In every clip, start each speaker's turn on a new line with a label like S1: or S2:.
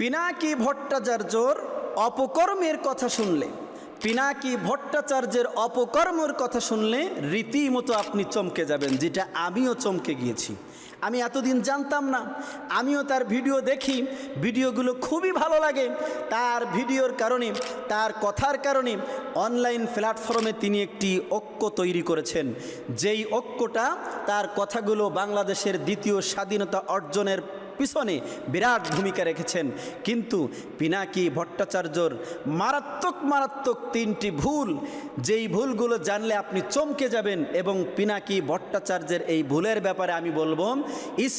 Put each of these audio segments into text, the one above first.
S1: পিনাকি ভট্টাচার্যর অপকর্মের কথা শুনলে, পিনাকি ভট্টাচার্যের অপকর্মের কথা শুনলে রীতিমতো আপনি চমকে যাবেন, যেটা আমিও চমকে গিয়েছি। আমি এতদিন জানতাম না, আমিও তার ভিডিও দেখি, ভিডিওগুলো খুবই ভালো লাগে, তার ভিডিওর কারণে, তার কথার কারণে অনলাইন প্ল্যাটফর্মে তিনি একটি ঐক্য তৈরি করেছেন, যেই ঐক্যটা তার কথাগুলো বাংলাদেশের দ্বিতীয় স্বাধীনতা অর্জনের পিছনে বিরাট ভূমিকা রেখেছেন। কিন্তু পিনাকি ভট্টাচার্যর মারাত্মক মারাত্মক তিনটি ভুল, যেই ভুলগুলো জানলে আপনি চমকে যাবেন এবং পিনাকি ভট্টাচার্যের এই ভুলের ব্যাপারে আমি বলব,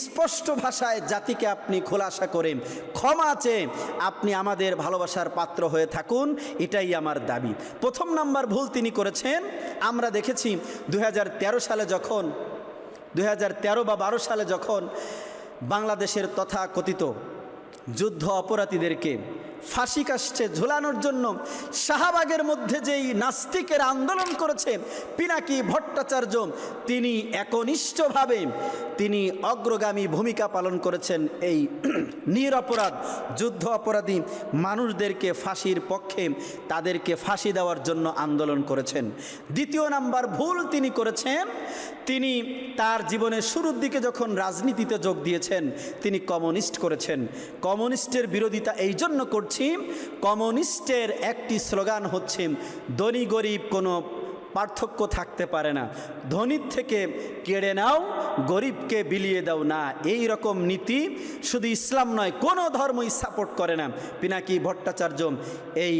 S1: স্পষ্ট ভাষায় জাতিকে আপনি খোলাসা করে ক্ষমা চেয়ে আপনি আমাদের ভালোবাসার পাত্র হয়ে থাকুন, এটাই আমার দাবি। প্রথম নাম্বার ভুল তিনি করেছেন, আমরা দেখেছি দু হাজার তেরো সালে যখন দু হাজার তেরো বা বারো সালে যখন বাংলাদেশের তথা কথিত যুদ্ধ অপরাধীদেরকে ফাঁসি কাষ্টে ঝুলানোর জন্য শাহবাগের মধ্যে যেই নাস্তিকের আন্দোলন করেছে, পিনাকি ভট্টাচার্য, তিনি একনিষ্ঠভাবে, তিনি অগ্রগামী ভূমিকা পালন করেছেন এই নিরপরাধ, যুদ্ধ অপরাধী মানুষদেরকে ফাঁসির পক্ষে, তাদেরকে ফাঁসি দেওয়ার জন্য আন্দোলন করেছেন। দ্বিতীয় নাম্বার ভুল তিনি করেছেন, তিনি তার জীবনের শুরুর দিকে যখন রাজনীতিতে যোগ দিয়েছেন, তিনি কমিউনিস্ট করেছেন। কমিউনিস্টের বিরোধিতা এই জন্য করছি কমিউনিস্টের একটি স্লোগান হচ্ছে ধনী গরিব কোনো পার্থক্য থাকতে পারে না। ধনীর থেকে কেড়ে নাও, গরিবকে বিলিয়ে দাও না। এই রকম নীতি শুধু ইসলাম নয়, কোনো ধর্মই সাপোর্ট করে না। পিনাকি ভট্টাচার্য এই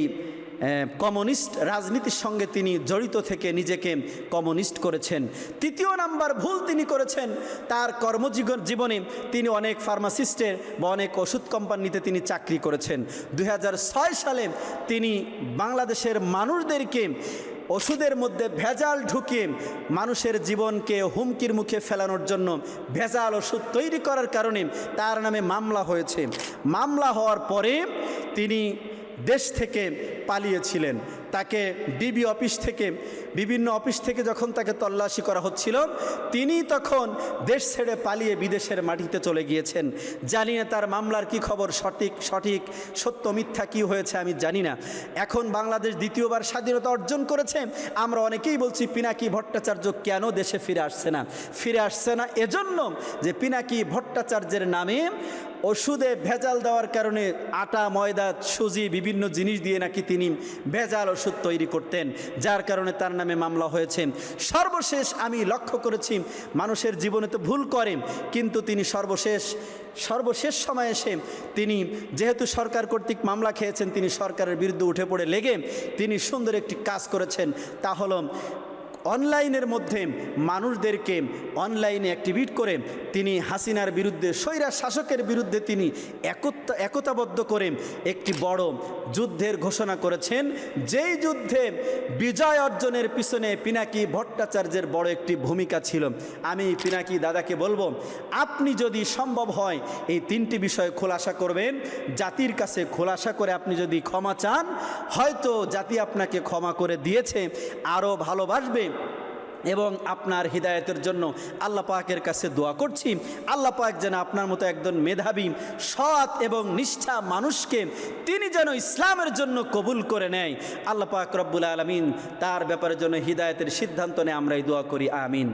S1: কমিউনিস্ট রাজনীতির সঙ্গে তিনি জড়িত থেকে নিজেকে কমিউনিস্ট করেছেন। তৃতীয় নাম্বার ভুল তিনি করেছেন। তার কর্মজীবন জীবনে তিনি অনেক ফার্মাসিস্টের বা অনেক ওষুধ কোম্পানিতে তিনি চাকরি করেছেন। দু হাজার ছয় সালে তিনি বাংলাদেশের মানুষদেরকে ওষুধের মধ্যে ভেজাল ঢুকিয়ে মানুষের জীবনকে হুমকির মুখে ফেলানোর জন্য ভেজাল ওষুধ তৈরি করার কারণে তার নামে মামলা হয়েছে। মামলা হওয়ার পরে তিনি দেশ থেকে পালিয়েছিলেন। তাকে ডিবি অফিস থেকে, বিভিন্ন অফিস থেকে যখন তাকে তল্লাশি করা হচ্ছিল, তিনি তখন দেশ ছেড়ে পালিয়ে বিদেশের মাটিতে চলে গিয়েছেন। জানি না তার মামলার কি খবর, সঠিক সঠিক, সত্য, মিথ্যা কি হয়েছে আমি জানি না। এখন বাংলাদেশ দ্বিতীয়বার স্বাধীনতা অর্জন করেছে। আমরা অনেকেই বলছি, পিনাকি ভট্টাচার্য কেন দেশে ফিরে আসছে না? ফিরে আসছে না এজন্য যে পিনাকি ভট্টাচার্যের নামে ওষুধে ভেজাল দেওয়ার কারণে আটা, ময়দা, সুজি, বিভিন্ন জিনিস দিয়ে নাকি তিনি ভেজাল ওষুধ তৈরি করতেন, যার কারণে তার নামে মামলা হয়েছে। সর্বশেষ আমি লক্ষ্য করেছি, মানুষের জীবনে তো ভুল করেন, কিন্তু তিনি সর্বশেষ সর্বশেষ সময় এসে তিনি যেহেতু সরকার কর্তৃক মামলা খেয়েছেন, তিনি সরকারের বিরুদ্ধে উঠে পড়ে লেগে তিনি সুন্দর একটি কাজ করেছেন। তা হলো অনলাইনের মধ্যে মানুষদেরকে অনলাইনে অ্যাক্টিভিট করে তিনি হাসিনার বিরুদ্ধে, স্বৈরা শাসকের বিরুদ্ধে তিনি একতা একতাবদ্ধ করে একটি বড় যুদ্ধের ঘোষণা করেছেন। যেই যুদ্ধে বিজয় অর্জনের পিছনে পিনাকি ভট্টাচার্যের বড় একটি ভূমিকা ছিল। আমি পিনাকি দাদাকে বলব, আপনি যদি সম্ভব হয় এই তিনটি বিষয় খোলাসা করবেন, জাতির কাছে খোলাসা করে আপনি যদি ক্ষমা চান, হয়তো জাতি আপনাকে ক্ষমা করে দিয়েছে, আরও ভালোবাসবে এবং আপনার হৃদায়তের জন্য আল্লাহ পাকের কাছে দোয়া করছি। আল্লাহ পাক যেন আপনার মতো একজন মেধাবী, সৎ এবং নিষ্ঠা মানুষকে তিনি যেন ইসলামের জন্য কবুল করে নেয়। আল্লাহ পাক রব্বুল আলমিন তার ব্যাপারের জন্য হৃদায়তের সিদ্ধান্ত নেয় আমরা দোয়া করি, আমিন।